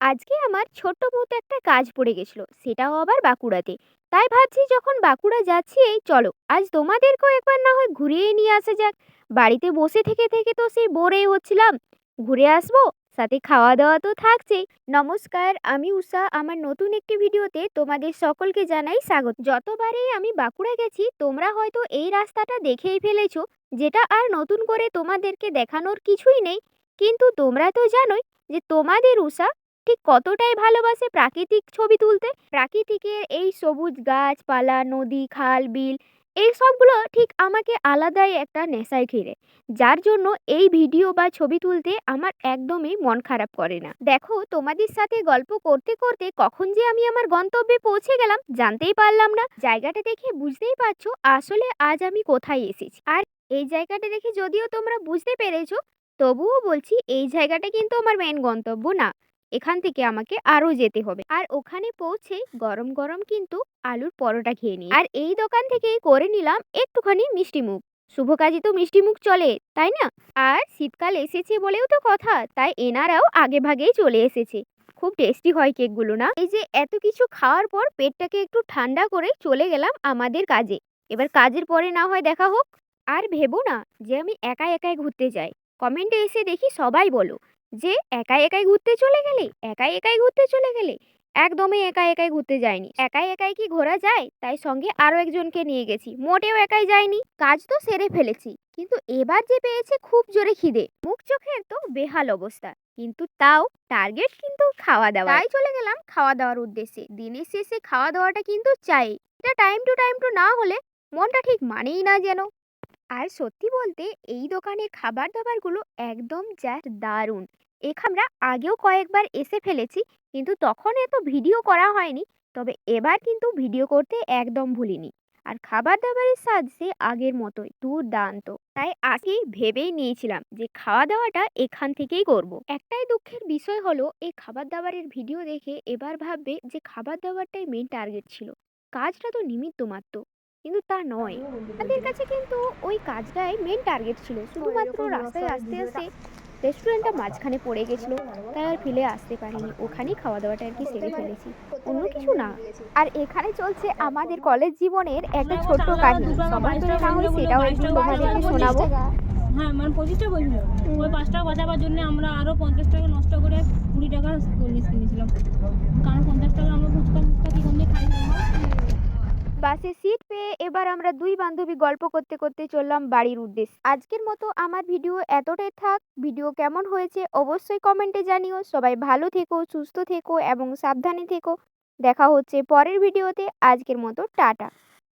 আজকে আমার ছোট্ট মতো একটা কাজ পড়ে গেছিল, সেটাও আবার বাঁকুড়াতে। তাই ভাবছি যখন বাঁকুড়া যাচ্ছি, এই চলো, আজ তোমাদেরকেও একবার না হয় ঘুরিয়ে নিয়ে আসা যাক। বাড়িতে বসে থেকে থেকে তো সেই বোরেই হচ্ছিলাম। ঘুরে আসব, সাথে খাওয়া দাওয়া তো থাকছেই নমস্কার, আমি উষা, আমার নতুন একটি ভিডিওতে তোমাদের সকলকে জানাই স্বাগত। যতবারই আমি বাঁকুড়া গেছি, তোমরা হয়তো এই রাস্তাটা দেখেই ফেলেছো, যেটা আর নতুন করে তোমাদেরকে দেখানোর কিছুই নেই। কিন্তু তোমরা তো জানোই যে তোমাদের উষা ঠিক কতটাই ভালোবাসে প্রাকৃতিক ছবি তুলতে? প্রাকৃতিকের এই সবুজ গাছপালা, নদী, খাল, বিল, এই সবগুলো ঠিক আমাকে আলাদাই একটা নেশায় ঘিরে। যার জন্য এই ভিডিও বা ছবি তুলতে আমার একদমই মন খারাপ করে না। দেখো, তোমাদের সাথে গল্প করতে করতে কখন যে আমি আমার গন্তব্যে পৌঁছে গেলাম জানতেই পারলাম না। জায়গাটা দেখে বুঝতেই পারছ আসলে আজ আমি কোথায় এসেছি। আর এই জায়গাটা দেখে যদিও তোমরা বুঝতে পেরেছ, তবুও বলছি এই জায়গাটা কিন্তু আমার মেন গন্তব্য না। এখান থেকে আমাকে আরও যেতে হবে। আর ওখানে পৌঁছে গরম গরম কিন্তু আলুর পরোটা খেয়ে নিই। আর এই দোকান থেকেই করে নিলাম একটুখানি মিষ্টি মুখ। শুভ কাজে তো মিষ্টি মুখ চলে, তাই না? আর শীতকাল এসেছে বলেও তো কথা, তাই এনারাও আগে ভাগেই চলে এসেছে। খুব টেস্টি হয় কেকগুলো না? এই যে এত কিছু খাওয়ার পর পেটটাকে একটু ঠান্ডা করে চলে গেলাম আমাদের কাজে। এবার কাজের পরে না হয় দেখা হোক। আর ভেবো না যে আমি একা একাই ঘুরতে যাই। কমেন্টে এসে দেখি সবাই বলো যে একাই একাই ঘুরতে চলে গেলে, একাই একাই ঘুরতে চলে গেলে, একদমই একাই একাই ঘুরতে যায়নি। একাই একাই কি ঘোরা যায়? তাই সঙ্গে আরও একজনকে নিয়ে গেছি। মোটেও একাই যায়নি। কাজ তো সেরে ফেলেছি। কিন্তু এবার যে পেয়েছে খুব জোরে খিদে। মুখ চোখের তো বেহাল অবস্থা। কিন্তু তাও টার্গেট কিন্তু খাওয়া দাওয়া তাই চলে গেলাম খাওয়া দাওয়ার উদ্দেশ্যে। দিনের শেষে খাওয়া দাওয়াটা কিন্তু চাই। এটা টাইম টু টাইম টু না হলে মনটা ঠিক মানেই না যেন। আর সত্যি বলতে এই দোকানের খাবার দাবারগুলো একদম জাস্ট দারুণ। এখানে আমরা আগেও কয়েকবার এসে ফেলেছি, কিন্তু তখন এত ভিডিও করা হয়নি, তবে এবার কিন্তু ভিডিও করতে একদম ভুলিনি। আর খাবার দাবারের স্বাদ সে আগের মতোই, দুর্দান্ত। তাই আগেই ভেবেই নিয়েছিলাম যে খাওয়া দাওয়াটা এখান থেকেই করব। একটাই দুঃখের বিষয় হলো, এই খাবার দাবারের ভিডিও দেখে এবার ভাববে যে খাবার দাবারটাই মেন টার্গেট ছিল। কাজটা তো নিমিত্ত মাত্র। কিন্তু তা নয়। আমাদের কাছে কিন্তু ওই কাজটাই মেন টার্গেট ছিল। শুধুমাত্র রাস্তায় আসতে আসতে রেস্টুরেন্টটা মাঝখানে পড়ে গেছিল। তাই আর ফেলে আসতে পারিনি। ওখানেই খাওয়া দাওয়াটা আর কি সেরে ফেলেছি। অন্য কিছু না। আর এখানে চলছে আমাদের কলেজ জীবনের একটা ছোট্ট কাহিনী। সবার তো না হয় সেটাও একটু তোমাদেরকে শোনাবো। হ্যাঁ মানে পঁচিশটা বইছিল ওই পাঁচ টাকা বাঁচাবার জন্য আমরা আরও পঞ্চাশ টাকা নষ্ট করে কুড়ি টাকা জিনিস কিনেছিলাম। কারণ পঞ্চাশ টাকা আমরা ফুচকা ফুচকা কি বাসে সিট পেয়ে এবার আমরা দুই বান্ধবী গল্প করতে করতে চললাম বাড়ির উদ্দেশ্যে। আজকের মতো আমার ভিডিও এতটাই থাক। ভিডিও কেমন হয়েছে অবশ্যই কমেন্টে জানিও। সবাই ভালো থেকো, সুস্থ থেকো এবং সাবধানে থেকো। দেখা হচ্ছে পরের ভিডিওতে। আজকের মতো টাটা।